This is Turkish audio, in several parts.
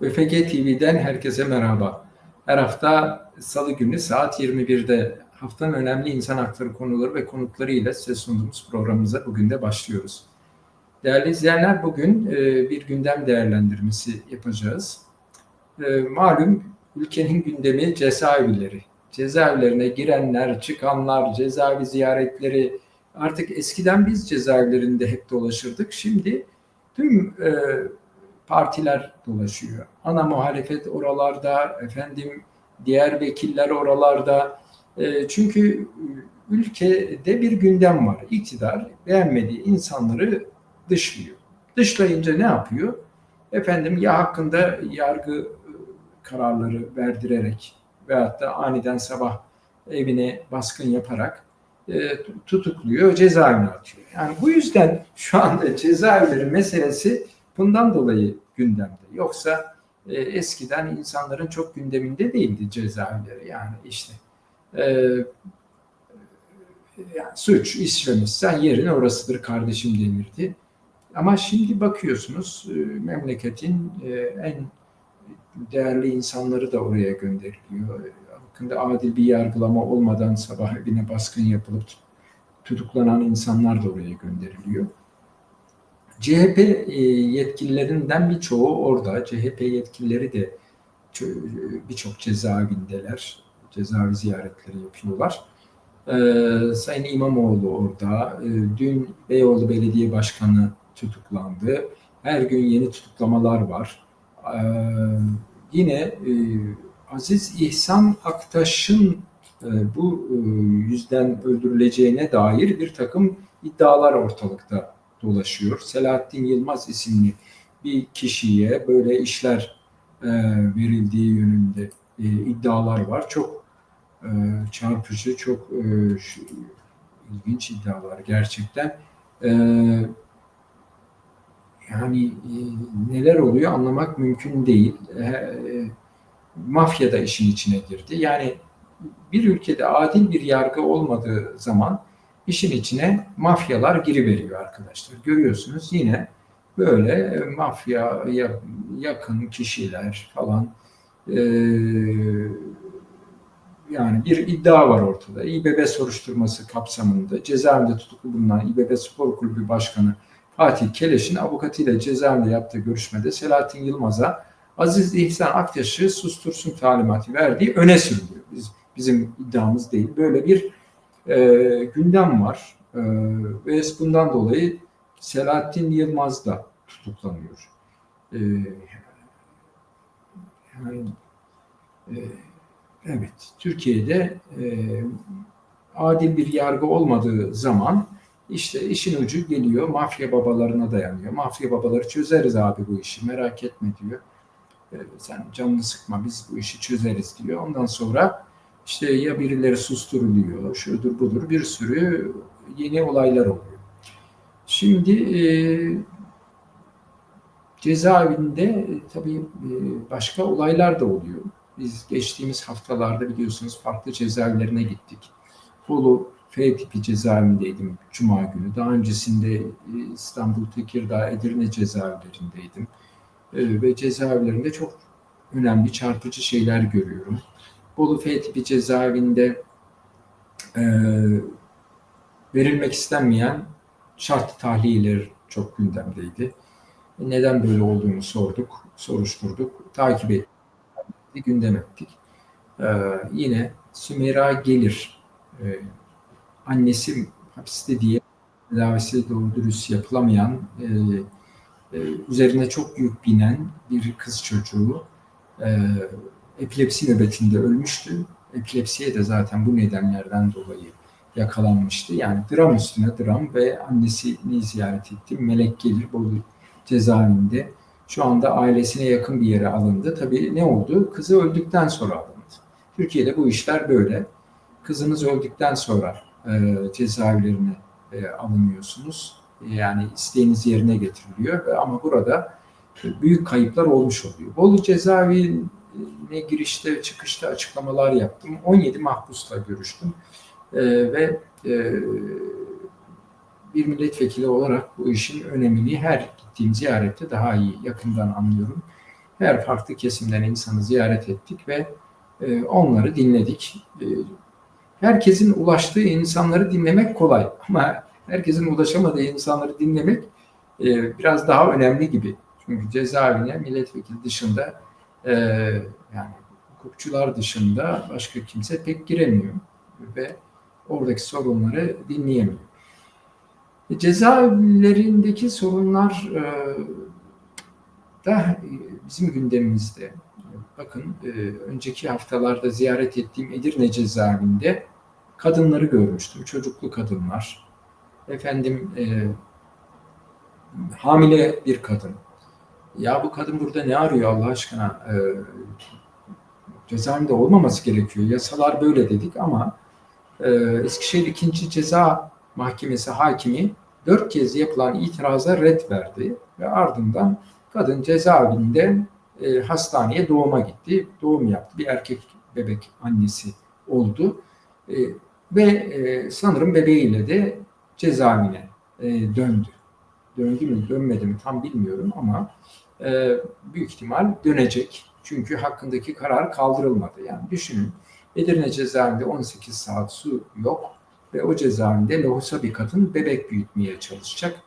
ÖFG TV'den herkese merhaba. Her hafta salı günü saat 21'de haftanın önemli insan hakları konuları ve konukları ile size sunduğumuz programımıza bugün de başlıyoruz. Değerli izleyenler bugün e, bir gündem değerlendirmesi yapacağız. E, malum ülkenin gündemi cezaevleri. Cezaevlerine girenler, çıkanlar, cezaevi ziyaretleri. Artık eskiden biz cezaevlerinde hep dolaşırdık. Şimdi tüm e, partiler dolaşıyor. Ana muhalefet oralarda, efendim diğer vekiller oralarda. E, çünkü ülkede bir gündem var. İktidar beğenmediği insanları dışlıyor. Dışlayınca ne yapıyor? Efendim ya hakkında yargı kararları verdirerek veyahut da aniden sabah evine baskın yaparak e, tutukluyor, cezaevine atıyor. Yani bu yüzden şu anda cezaevleri meselesi bundan dolayı gündemde. Yoksa e, eskiden insanların çok gündeminde değildi cezaevleri. Yani işte e, yani suç işlemişsen yerin orasıdır kardeşim denirdi. Ama şimdi bakıyorsunuz e, memleketin e, en değerli insanları da oraya gönderiliyor. Hakkında adil bir yargılama olmadan sabah evine baskın yapılıp tutuklanan insanlar da oraya gönderiliyor. CHP e, yetkililerinden birçoğu orada. CHP yetkilileri de birçok cezaevindeler. Cezaevi ziyaretleri yapıyorlar. Ee, Sayın İmamoğlu orada. Ee, dün Beyoğlu Belediye Başkanı tutuklandı. Her gün yeni tutuklamalar var. Yine e, Aziz İhsan Aktaş'ın e, bu e, yüzden öldürüleceğine dair bir takım iddialar ortalıkta dolaşıyor. Selahattin Yılmaz isimli bir kişiye böyle işler e, verildiği yönünde e, iddialar var. Çok e, çarpıcı, çok e, şu, ilginç iddialar gerçekten. E, yani e, neler oluyor anlamak mümkün değil. E, e, mafya da işin içine girdi. Yani bir ülkede adil bir yargı olmadığı zaman işin içine mafyalar giriveriyor arkadaşlar. Görüyorsunuz yine böyle mafya yakın kişiler falan ee, yani bir iddia var ortada. İBB soruşturması kapsamında cezaevinde tutuklu bulunan İBB Spor Kulübü Başkanı Fatih Keleş'in avukatıyla cezaevinde yaptığı görüşmede Selahattin Yılmaz'a Aziz İhsan Aktaş'ı sustursun talimatı verdiği öne sürülüyor. Biz, bizim iddiamız değil. Böyle bir e, gündem var e, ve bundan dolayı Selahattin Yılmaz da tutuklanıyor. E, yani, e, evet, Türkiye'de e, adil bir yargı olmadığı zaman işte işin ucu geliyor mafya babalarına dayanıyor. Mafya babaları çözeriz abi bu işi merak etme diyor. E, sen canını sıkma biz bu işi çözeriz diyor. Ondan sonra işte ya birileri susturuluyor, şudur budur bir sürü yeni olaylar oluyor. Şimdi e, cezaevinde e, tabii e, başka olaylar da oluyor. Biz geçtiğimiz haftalarda biliyorsunuz farklı cezaevlerine gittik. Bolu F tipi cezaevindeydim Cuma günü. Daha öncesinde e, İstanbul, Tekirdağ, Edirne cezaevlerindeydim. Ve cezaevlerinde çok önemli, çarpıcı şeyler görüyorum. Bolu F tipi cezaevinde e, verilmek istenmeyen şart tahliyeler çok gündemdeydi. Neden böyle olduğunu sorduk, soruşturduk, takip ettik, gündem ettik. Ee, yine Sümeyra Gelir, e, annesi hapiste diye tedavisi doğru dürüst yapılamayan, e, e, üzerine çok yük binen bir kız çocuğu e, epilepsi nöbetinde ölmüştü. Epilepsiye de zaten bu nedenlerden dolayı yakalanmıştı. Yani dram üstüne dram ve annesini ziyaret etti. Melek Gelir Bolu cezaevinde. Şu anda ailesine yakın bir yere alındı. Tabii ne oldu? Kızı öldükten sonra alındı. Türkiye'de bu işler böyle. Kızınız öldükten sonra e, cezaevlerine e, alınıyorsunuz. Yani isteğiniz yerine getiriliyor. Ama burada büyük kayıplar olmuş oluyor. Bolu cezaevi ne girişte çıkışta açıklamalar yaptım. 17 mahpusla görüştüm e, ve e, bir milletvekili olarak bu işin önemini her gittiğim ziyarette daha iyi yakından anlıyorum. her farklı kesimden insanı ziyaret ettik ve e, onları dinledik. E, herkesin ulaştığı insanları dinlemek kolay ama herkesin ulaşamadığı insanları dinlemek e, biraz daha önemli gibi. Çünkü cezaevine milletvekili dışında e, yani hukukçular dışında başka kimse pek giremiyor ve oradaki sorunları dinleyemiyor. E, cezaevlerindeki sorunlar e, da bizim gündemimizde. Bakın e, önceki haftalarda ziyaret ettiğim Edirne cezaevinde kadınları görmüştüm. Çocuklu kadınlar. Efendim e, hamile bir kadın. Ya bu kadın burada ne arıyor Allah aşkına? E, cezaevinde olmaması gerekiyor. Yasalar böyle dedik ama e, Eskişehir 2. Ceza Mahkemesi hakimi dört kez yapılan itiraza red verdi ve ardından kadın cezaevinde e, hastaneye doğuma gitti. Doğum yaptı. Bir erkek bebek annesi oldu. E, ve e, sanırım bebeğiyle de cezaevine e, döndü. Döndü mü dönmedi mi tam bilmiyorum ama e, büyük ihtimal dönecek. Çünkü hakkındaki karar kaldırılmadı. Yani düşünün Edirne cezaevinde 18 saat su yok ve o cezaevinde lohusa bir kadın bebek büyütmeye çalışacak.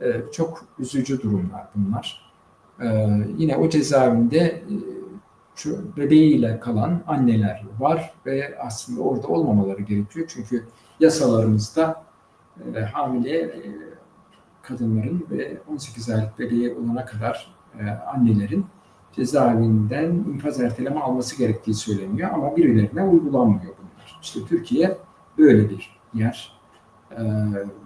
E, çok üzücü durumlar bunlar. E, yine o cezaevinde e, şu bebeğiyle kalan anneler var ve aslında orada olmamaları gerekiyor. Çünkü yasalarımızda e, hamile e, kadınların ve 18 aylık bebeği olana kadar e, annelerin cezaevinden infaz erteleme alması gerektiği söyleniyor ama birilerine uygulanmıyor bunlar. İşte Türkiye böyle bir yer. E,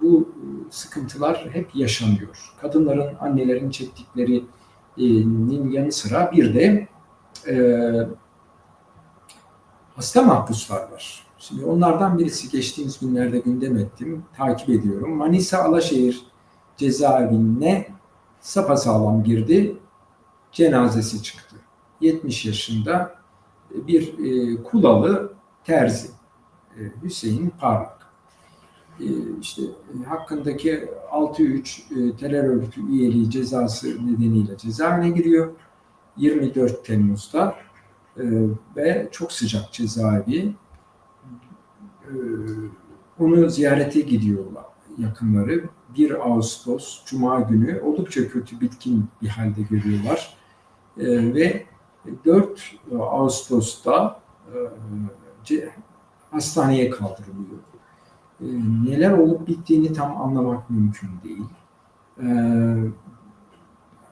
bu sıkıntılar hep yaşanıyor. Kadınların, annelerin çektiklerinin yanı sıra bir de e, hasta mahpuslar var. Şimdi onlardan birisi geçtiğimiz günlerde gündem ettim, takip ediyorum. Manisa Alaşehir cezaevine sapasağlam girdi, cenazesi çıktı. 70 yaşında bir e, kulalı terzi e, Hüseyin Parlak. E, işte e, hakkındaki 6-3 e, terör örgütü üyeliği cezası nedeniyle cezaevine giriyor. 24 Temmuz'da e, ve çok sıcak cezaevi. E, onu ziyarete gidiyorlar yakınları. 1 Ağustos Cuma günü oldukça kötü bitkin bir halde görüyorlar. E, ve 4 Ağustos'ta e, hastaneye kaldırılıyor. E, neler olup bittiğini tam anlamak mümkün değil. E,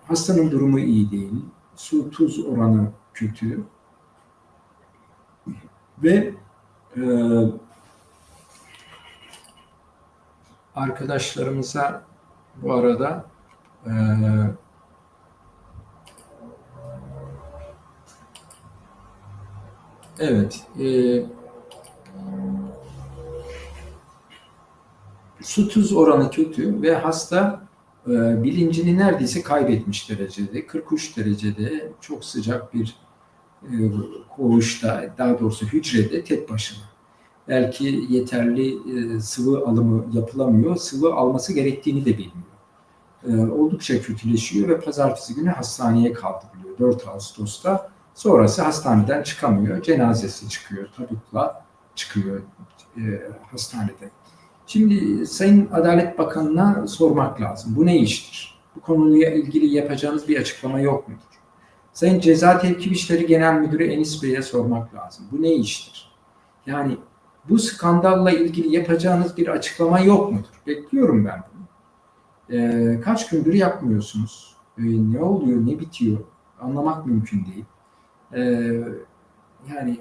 hastanın durumu iyi değil su tuz oranı kötü ve e, arkadaşlarımıza bu arada e, evet e, su tuz oranı kötü ve hasta e, bilincini neredeyse kaybetmiş derecede, 43 derecede çok sıcak bir e, koğuşta, daha doğrusu hücrede tek başına. Belki yeterli e, sıvı alımı yapılamıyor, sıvı alması gerektiğini de bilmiyor. E, oldukça kötüleşiyor ve pazartesi günü hastaneye kaldırılıyor 4 Ağustos'ta. Sonrası hastaneden çıkamıyor, cenazesi çıkıyor, tabutla çıkıyor e, hastanede. Şimdi Sayın Adalet Bakanı'na sormak lazım. Bu ne iştir? Bu konuyla ilgili yapacağınız bir açıklama yok mudur? Sayın Ceza Tevkif İşleri Genel Müdürü Enis Bey'e sormak lazım. Bu ne iştir? Yani bu skandalla ilgili yapacağınız bir açıklama yok mudur? Bekliyorum ben bunu. Ee, kaç gündür yapmıyorsunuz? Ee, ne oluyor, ne bitiyor? Anlamak mümkün değil. Ee, yani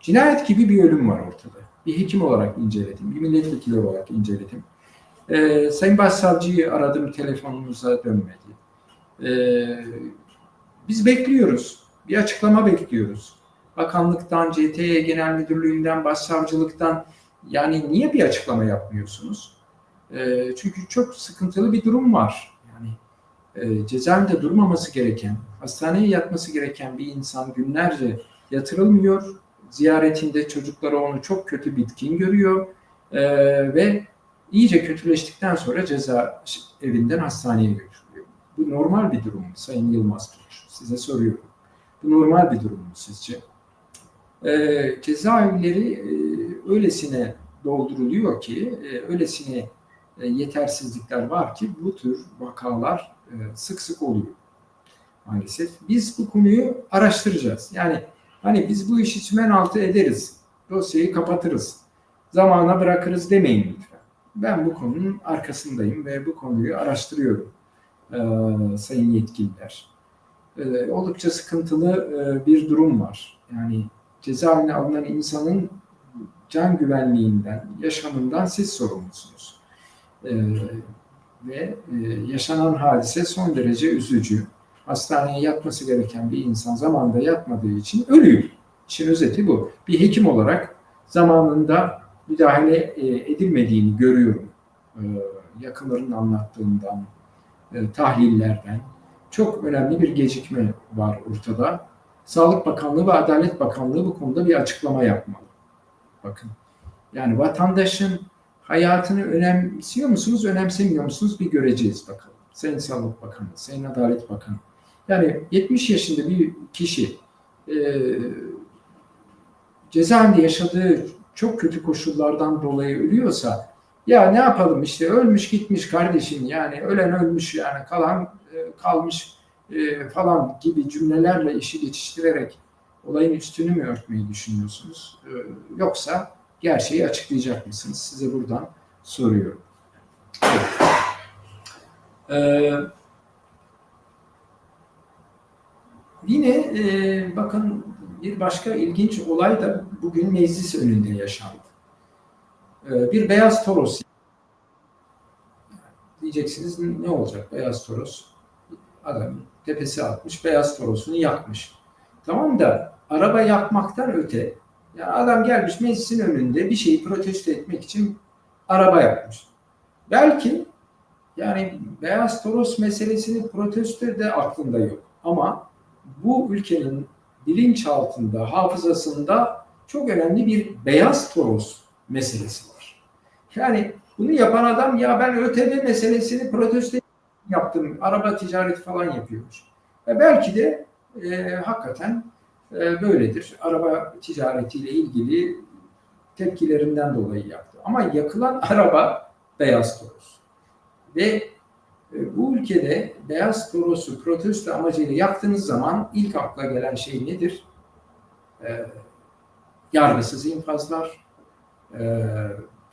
cinayet gibi bir ölüm var ortada bir hekim olarak inceledim, bir milletvekili olarak inceledim. Ee, Sayın Başsavcıyı aradım, telefonunuza dönmedi. Ee, biz bekliyoruz, bir açıklama bekliyoruz. Bakanlıktan, CTE Genel Müdürlüğü'nden, Başsavcılıktan yani niye bir açıklama yapmıyorsunuz? Ee, çünkü çok sıkıntılı bir durum var. Yani e, cezaevinde durmaması gereken, hastaneye yatması gereken bir insan günlerce yatırılmıyor ziyaretinde çocukları onu çok kötü bitkin görüyor e, ve iyice kötüleştikten sonra ceza evinden hastaneye götürülüyor. Bu normal bir durum Sayın Yılmaz Tunç. Size soruyorum. Bu normal bir durum mu sizce? Ee, cezaevleri e, öylesine dolduruluyor ki, e, öylesine e, yetersizlikler var ki bu tür vakalar e, sık sık oluyor maalesef. Biz bu konuyu araştıracağız. Yani hani biz bu işi çimen altı ederiz, dosyayı kapatırız, zamana bırakırız demeyin lütfen. Ben bu konunun arkasındayım ve bu konuyu araştırıyorum e, sayın yetkililer. E, oldukça sıkıntılı e, bir durum var. Yani cezaevine alınan insanın can güvenliğinden, yaşamından siz sorumlusunuz. E, ve e, yaşanan hadise son derece üzücü. Hastaneye yatması gereken bir insan zamanında yatmadığı için ölüyor. İşin özeti bu. Bir hekim olarak zamanında müdahale e, edilmediğini görüyorum. E, yakınlarının anlattığından, e, tahlillerden. Çok önemli bir gecikme var ortada. Sağlık Bakanlığı ve Adalet Bakanlığı bu konuda bir açıklama yapmalı. Bakın. Yani vatandaşın hayatını önemsiyor musunuz, önemsemiyor musunuz bir göreceğiz bakalım. Sayın Sağlık Bakanı, Sayın Adalet Bakanı. Yani 70 yaşında bir kişi e, cezaevinde yaşadığı çok kötü koşullardan dolayı ölüyorsa ya ne yapalım işte ölmüş gitmiş kardeşim yani ölen ölmüş yani kalan e, kalmış e, falan gibi cümlelerle işi geçiştirerek olayın üstünü mü örtmeyi düşünüyorsunuz? E, yoksa gerçeği açıklayacak mısınız? Size buradan soruyorum. Evet. Ee, yine e, bakın bir başka ilginç olay da bugün meclis önünde yaşandı. Ee, bir beyaz toros diyeceksiniz ne olacak beyaz toros? Adam tepesi atmış, beyaz torosunu yakmış. Tamam da araba yakmaktan öte yani adam gelmiş meclisin önünde bir şeyi protesto etmek için araba yapmış. Belki yani beyaz toros meselesini protesto de aklında yok. Ama bu ülkenin bilinçaltında, hafızasında çok önemli bir beyaz toros meselesi var. Yani bunu yapan adam ya ben ÖTV meselesini protesto yaptım, araba ticareti falan yapıyormuş. Ve belki de e, hakikaten e, böyledir. Araba ticaretiyle ilgili tepkilerinden dolayı yaptı. Ama yakılan araba beyaz toros. Ve e, bu ülkede beyaz torosu protesto amacıyla yaktığınız zaman ilk akla gelen şey nedir? E, yargısız infazlar, e,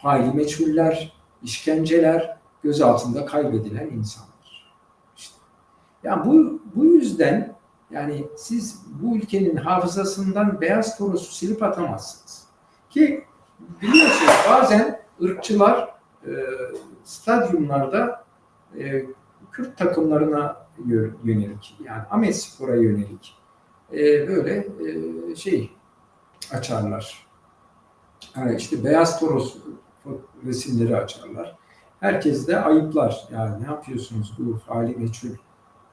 faili meçhuller, işkenceler, gözaltında kaybedilen insanlar. Yani bu, bu yüzden yani siz bu ülkenin hafızasından beyaz torosu silip atamazsınız. Ki biliyorsunuz bazen ırkçılar e, stadyumlarda e, Kürt takımlarına yönelik yani Ahmet Spor'a yönelik e, böyle e, şey açarlar. Yani işte beyaz toros resimleri açarlar. Herkes de ayıplar. Yani ne yapıyorsunuz bu faali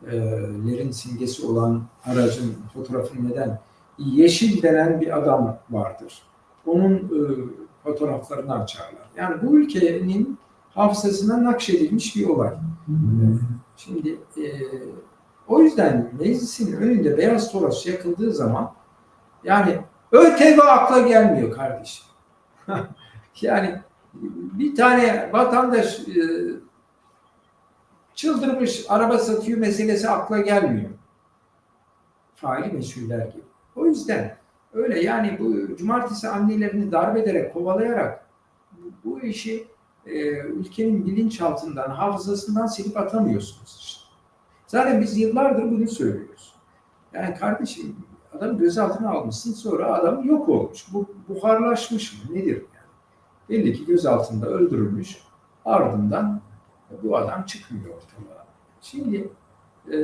meçhullerin simgesi olan aracın fotoğrafını neden? Yeşil denen bir adam vardır. Onun e, fotoğraflarını açarlar. Yani bu ülkenin hafızasına nakşedilmiş bir olay. Şimdi e, o yüzden meclisin önünde beyaz toros yakıldığı zaman yani ÖTV akla gelmiyor kardeşim. yani bir tane vatandaş e, çıldırmış araba satıyor meselesi akla gelmiyor. Faili meşhuller gibi. O yüzden öyle yani bu cumartesi annelerini darp ederek, kovalayarak bu, bu işi e, ülkenin bilinçaltından, hafızasından silip atamıyorsunuz işte. Zaten biz yıllardır bunu söylüyoruz. Yani kardeşim adam gözaltına almışsın sonra adam yok olmuş. Bu buharlaşmış mı? Nedir yani? Belli ki gözaltında öldürülmüş. Ardından bu adam çıkmıyor ortalığa. Şimdi e,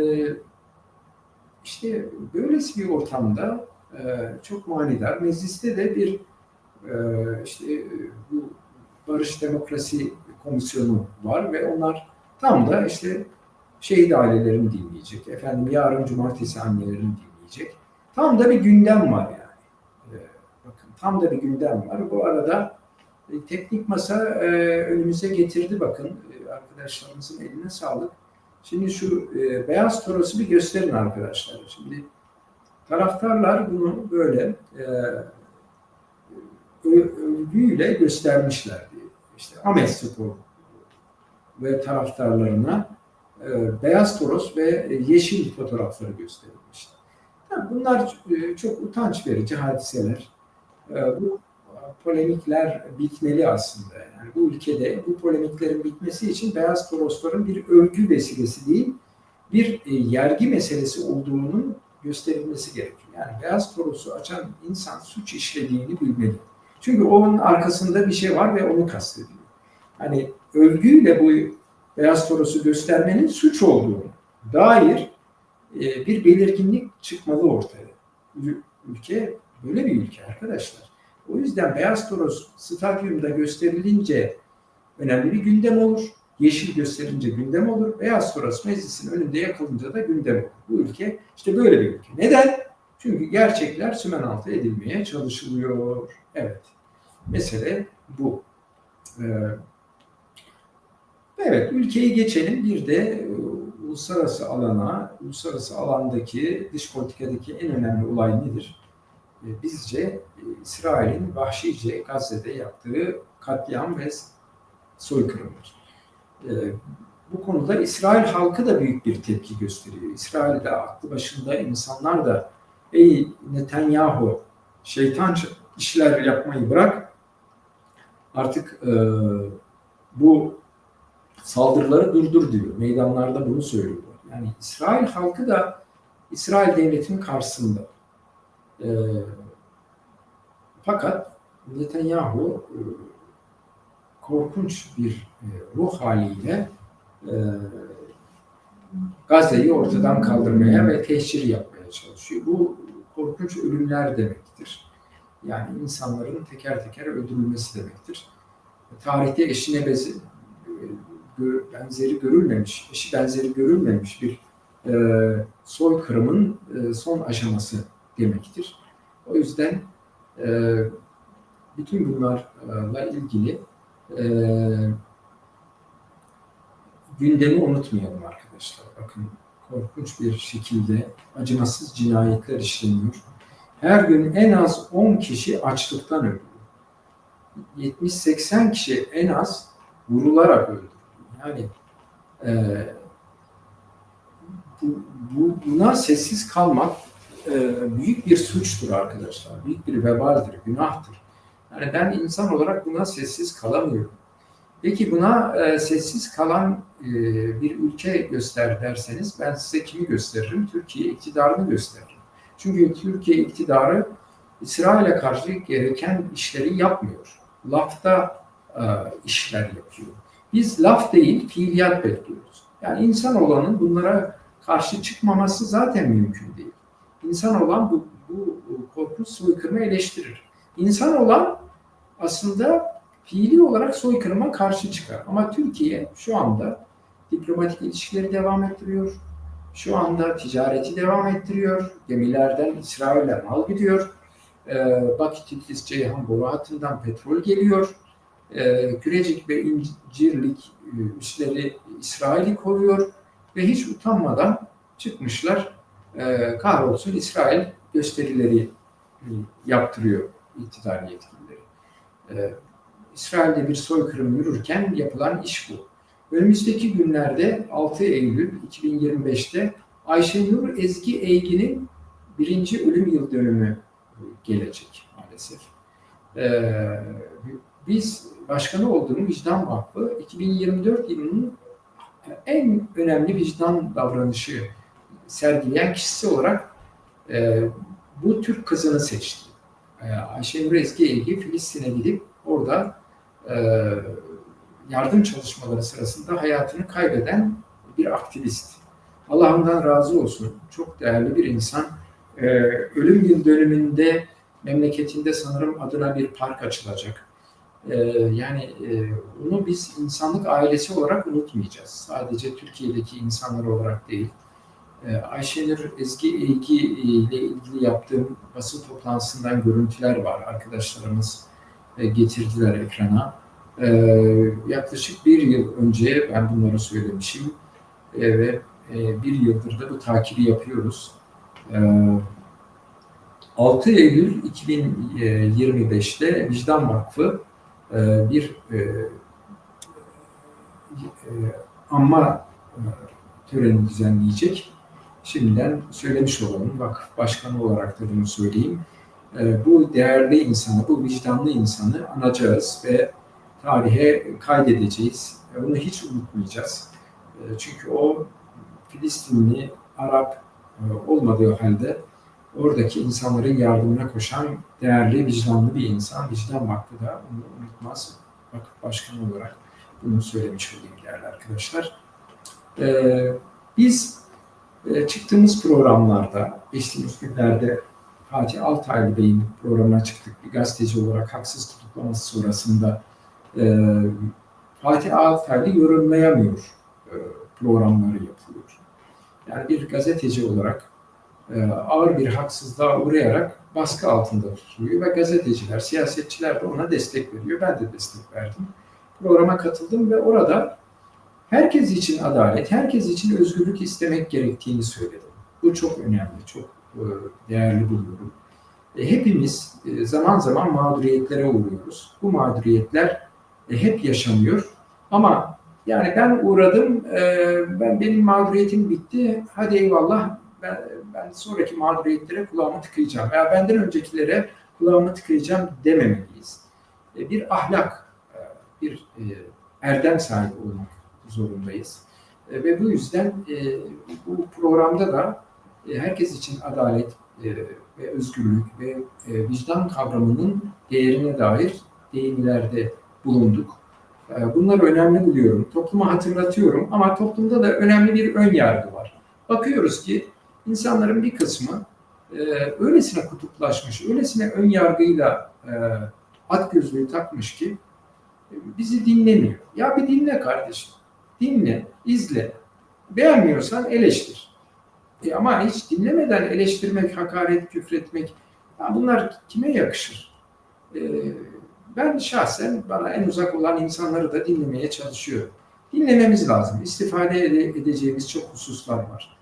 işte böylesi bir ortamda e, çok manidar. Mecliste de bir e, işte bu Barış Demokrasi Komisyonu var ve onlar tam da işte şehit ailelerini dinleyecek. Efendim yarın cumartesi annelerini dinleyecek. Tam da bir gündem var yani. Ee, bakın tam da bir gündem var. Bu arada e, teknik masa e, önümüze getirdi bakın. E, arkadaşlarımızın eline sağlık. Şimdi şu e, beyaz torosu bir gösterin arkadaşlar. Şimdi taraftarlar bunu böyle e, övgüyle göstermişler. İşte Ahmet Spor ve taraftarlarına e, beyaz toros ve yeşil fotoğrafları gösterilmişti. Yani bunlar e, çok utanç verici hadiseler. E, bu polemikler bitmeli aslında. Yani bu ülkede bu polemiklerin bitmesi için beyaz torosların bir övgü vesilesi değil, bir yergi meselesi olduğunun gösterilmesi gerekiyor. Yani beyaz torosu açan insan suç işlediğini bilmeli. Çünkü onun arkasında bir şey var ve onu kastediyor. Hani övgüyle bu beyaz torosu göstermenin suç olduğunu dair e, bir belirginlik çıkmalı ortaya. Ülke böyle bir ülke arkadaşlar. O yüzden beyaz toros stadyumda gösterilince önemli bir gündem olur. Yeşil gösterince gündem olur. Beyaz toros meclisin önünde yakılınca da gündem olur. Bu ülke işte böyle bir ülke. Neden? Çünkü gerçekler sümen altı edilmeye çalışılıyor. Evet. Mesele bu. Ee, evet, ülkeyi geçelim. Bir de e, uluslararası alana, uluslararası alandaki, dış politikadaki en önemli olay nedir? E, bizce e, İsrail'in vahşice Gazze'de yaptığı katliam ve soykırımdır. E, bu konuda İsrail halkı da büyük bir tepki gösteriyor. İsrail'de aklı başında insanlar da ey Netanyahu şeytan işler yapmayı bırak artık bu saldırıları durdur diyor. Meydanlarda bunu söylüyorlar. Yani İsrail halkı da İsrail devletinin karşısında. E, fakat Netanyahu e, korkunç bir e, ruh haliyle e, Gazze'yi ortadan kaldırmaya ve tehcir yapmaya çalışıyor. Bu korkunç ölümler demektir. Yani insanların teker teker öldürülmesi demektir. Tarihte eşine bezi, benzeri görülmemiş, eşi benzeri görülmemiş bir e, soykırımın e, son aşaması demektir. O yüzden e, bütün bunlarla ilgili e, gündemi unutmayalım arkadaşlar. Bakın korkunç bir şekilde acımasız cinayetler işleniyor. Her gün en az 10 kişi açlıktan ölüyor. 70-80 kişi en az vurularak öldü. Yani e, bu, bu, buna sessiz kalmak büyük bir suçtur arkadaşlar. Büyük bir vebaldir, günahtır. Yani ben insan olarak buna sessiz kalamıyorum. Peki buna e, sessiz kalan e, bir ülke göster derseniz ben size kimi gösteririm? Türkiye iktidarını gösteririm. Çünkü Türkiye iktidarı İsrail'e karşı gereken işleri yapmıyor. Lafta e, işler yapıyor. Biz laf değil, fiiliyat bekliyoruz. Yani insan olanın bunlara karşı çıkmaması zaten mümkün değil. İnsan olan bu, bu korkunç soykırımı eleştirir. İnsan olan aslında fiili olarak soykırıma karşı çıkar. Ama Türkiye şu anda diplomatik ilişkileri devam ettiriyor. Şu anda ticareti devam ettiriyor. Gemilerden İsrail'e mal gidiyor. Ee, Bakü Tiflis Ceyhan boru hattından petrol geliyor. Ee, Kürecik ve İncirlik e, üsleri İsrail'i koruyor ve hiç utanmadan çıkmışlar. E, kahrolsun İsrail gösterileri e, yaptırıyor iktidar yetkilileri. E, İsrail'de bir soykırım yürürken yapılan iş bu. Önümüzdeki günlerde 6 Eylül 2025'te Ayşenur Ezgi Eygin'in birinci ölüm yıl dönümü gelecek maalesef. Ee, biz başkanı olduğum Vicdan Vakfı 2024 yılının en önemli vicdan davranışı sergileyen kişisi olarak e, bu Türk kızını seçti. E, Ayşenur Ezgi Eygi Filistin'e gidip orada e, yardım çalışmaları sırasında hayatını kaybeden bir aktivist. Allah ondan razı olsun. Çok değerli bir insan. E, ölüm yıl dönümünde memleketinde sanırım adına bir park açılacak. E, yani e, bunu biz insanlık ailesi olarak unutmayacağız. Sadece Türkiye'deki insanlar olarak değil. E, Ayşenur Ezgi Eygi ile ilgili yaptığım basın toplantısından görüntüler var. Arkadaşlarımız e, getirdiler ekrana. E, yaklaşık bir yıl önce ben bunları söylemişim. e, ve e, bir yıldır da bu takibi yapıyoruz. E, 6 Eylül 2025'te Vicdan Vakfı e, bir e, e, anma e, töreni düzenleyecek. Şimdiden söylemiş olalım, vakıf başkanı olarak da bunu söyleyeyim. E, bu değerli insanı, bu vicdanlı insanı anacağız ve tarihe kaydedeceğiz. Onu hiç unutmayacağız. E, Çünkü o Filistinli, Arap e, olmadığı halde oradaki insanların yardımına koşan değerli, vicdanlı bir insan. Vicdan Vakfı da onu unutmaz. Vakıf başkanı olarak bunu söylemiş olayım değerli arkadaşlar. Ee, biz e, çıktığımız programlarda, geçtiğimiz günlerde Fatih Altaylı Bey'in programına çıktık. Bir gazeteci olarak haksız tutuklaması sonrasında e, Fatih Altaylı yorumlayamıyor e, programları yapılıyor. Yani bir gazeteci olarak e, ağır bir haksızlığa uğrayarak baskı altında tutuluyor ve gazeteciler, siyasetçiler de ona destek veriyor. Ben de destek verdim. Programa katıldım ve orada herkes için adalet, herkes için özgürlük istemek gerektiğini söyledim. Bu çok önemli, çok e, değerli buluyorum. E, Hepimiz e, zaman zaman mağduriyetlere uğruyoruz. Bu mağduriyetler hep yaşanıyor. Ama yani ben uğradım, ben benim mağduriyetim bitti. Hadi eyvallah. Ben, ben sonraki mağduriyetlere kulağımı tıkayacağım. Veya benden öncekilere kulağımı tıkayacağım dememeliyiz. Bir ahlak, bir erdem sahibi olmak zorundayız. E, Ve bu yüzden e, bu programda da e, herkes için adalet ve özgürlük ve vicdan kavramının değerine dair deyimlerde bulunduk. E, Bunları önemli buluyorum. Topluma hatırlatıyorum ama toplumda da önemli bir ön yargı var. Bakıyoruz ki insanların bir kısmı öylesine kutuplaşmış, öylesine ön yargıyla e, at gözlüğü takmış ki bizi dinlemiyor. Ya bir dinle kardeşim. Dinle, izle. Beğenmiyorsan eleştir. E ama hiç dinlemeden eleştirmek, hakaret, küfretmek ya bunlar kime yakışır? E, ben şahsen bana en uzak olan insanları da dinlemeye çalışıyorum. Dinlememiz lazım. İstifade ede- edeceğimiz çok hususlar var.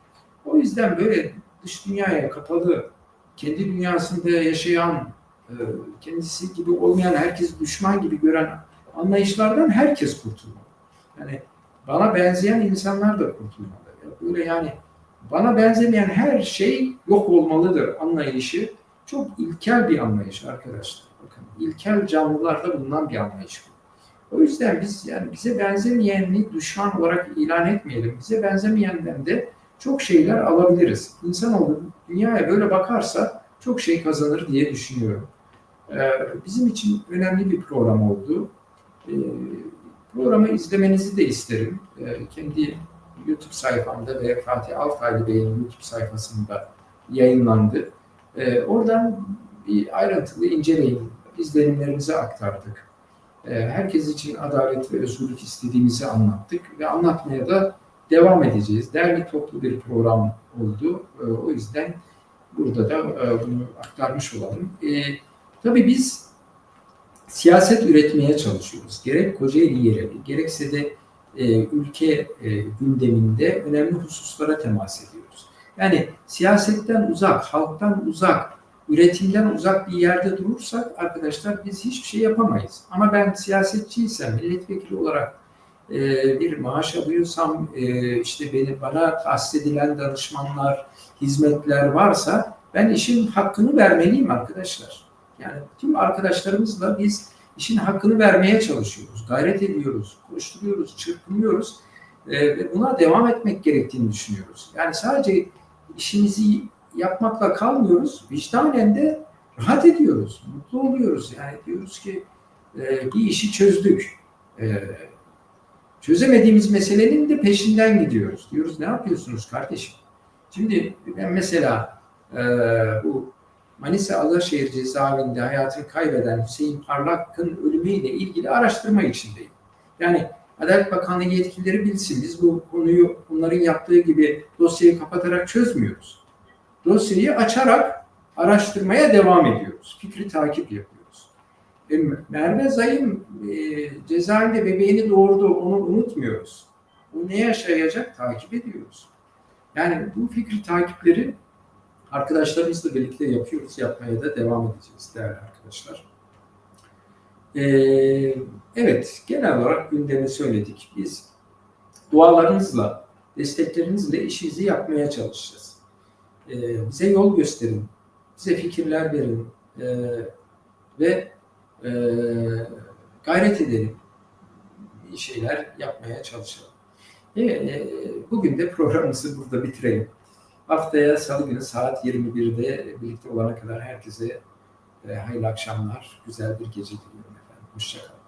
O yüzden böyle dış dünyaya kapalı, kendi dünyasında yaşayan, e, kendisi gibi olmayan, herkes düşman gibi gören anlayışlardan herkes kurtulmalı. Yani bana benzeyen insanlar da kurtulmalı. Böyle yani bana benzemeyen her şey yok olmalıdır anlayışı çok ilkel bir anlayış arkadaşlar. Bakın ilkel canlılarda bulunan bir anlayış bu. O yüzden biz yani bize benzemeyeni düşman olarak ilan etmeyelim. Bize benzemeyenden de çok şeyler alabiliriz. İnsanoğlu dünyaya böyle bakarsa çok şey kazanır diye düşünüyorum. Ee, bizim için önemli bir program oldu. Ee, programı izlemenizi de isterim. Ee, kendi YouTube sayfamda ve Fatih Altaylı Bey'in YouTube sayfasında yayınlandı. Ee, oradan bir ayrıntılı inceleyin, izlenimlerimizi aktardık. Ee, herkes için adalet ve özgürlük istediğimizi anlattık ve anlatmaya da devam edeceğiz. Değerli toplu bir program oldu. O yüzden burada da e, bunu aktarmış olalım. Ee, tabii biz siyaset üretmeye çalışıyoruz. Gerek Kocaeli yereli, gerekse de e, ülke e, gündeminde önemli hususlara temas ediyoruz. Yani siyasetten uzak, halktan uzak, üretimden uzak bir yerde durursak arkadaşlar biz hiçbir şey yapamayız. Ama ben siyasetçiysem, milletvekili olarak e, bir maaş alıyorsam, e, işte beni bana tahsis edilen danışmanlar, hizmetler varsa ben işin hakkını vermeliyim arkadaşlar. Yani tüm arkadaşlarımızla biz işin hakkını vermeye çalışıyoruz, gayret ediyoruz, koşturuyoruz, çırpınıyoruz e, ve buna devam etmek gerektiğini düşünüyoruz. Yani sadece işimizi yapmakla kalmıyoruz, vicdanen de rahat ediyoruz, mutlu oluyoruz. Yani diyoruz ki e, bir işi çözdük. E, çözemediğimiz meselenin de peşinden gidiyoruz. Diyoruz ne yapıyorsunuz kardeşim? Şimdi ben mesela e, bu Manisa Alaşehir cezaevinde hayatını kaybeden Hüseyin Parlak'ın ölümüyle ilgili araştırma içindeyim. Yani Adalet Bakanlığı yetkilileri bilsin biz bu konuyu onların yaptığı gibi dosyayı kapatarak çözmüyoruz. Dosyayı açarak araştırmaya devam ediyoruz. Fikri takip yapıyoruz. E, Merve Zayım e, cezaevinde bebeğini doğurdu onu unutmuyoruz. o ne yaşayacak takip ediyoruz. Yani bu fikri takipleri arkadaşlarımızla birlikte yapıyoruz. Yapmaya da devam edeceğiz değerli arkadaşlar. Ee, evet, genel olarak gündemi söyledik. Biz dualarınızla, desteklerinizle işinizi yapmaya çalışacağız. Ee, bize yol gösterin, bize fikirler verin ee, ve e, gayret edelim. Şeyler yapmaya çalışalım. E, bugün de programımızı burada bitirelim. Haftaya salı günü saat 21'de birlikte olana kadar herkese e, hayırlı akşamlar, güzel bir gece diliyorum efendim. Hoşçakalın.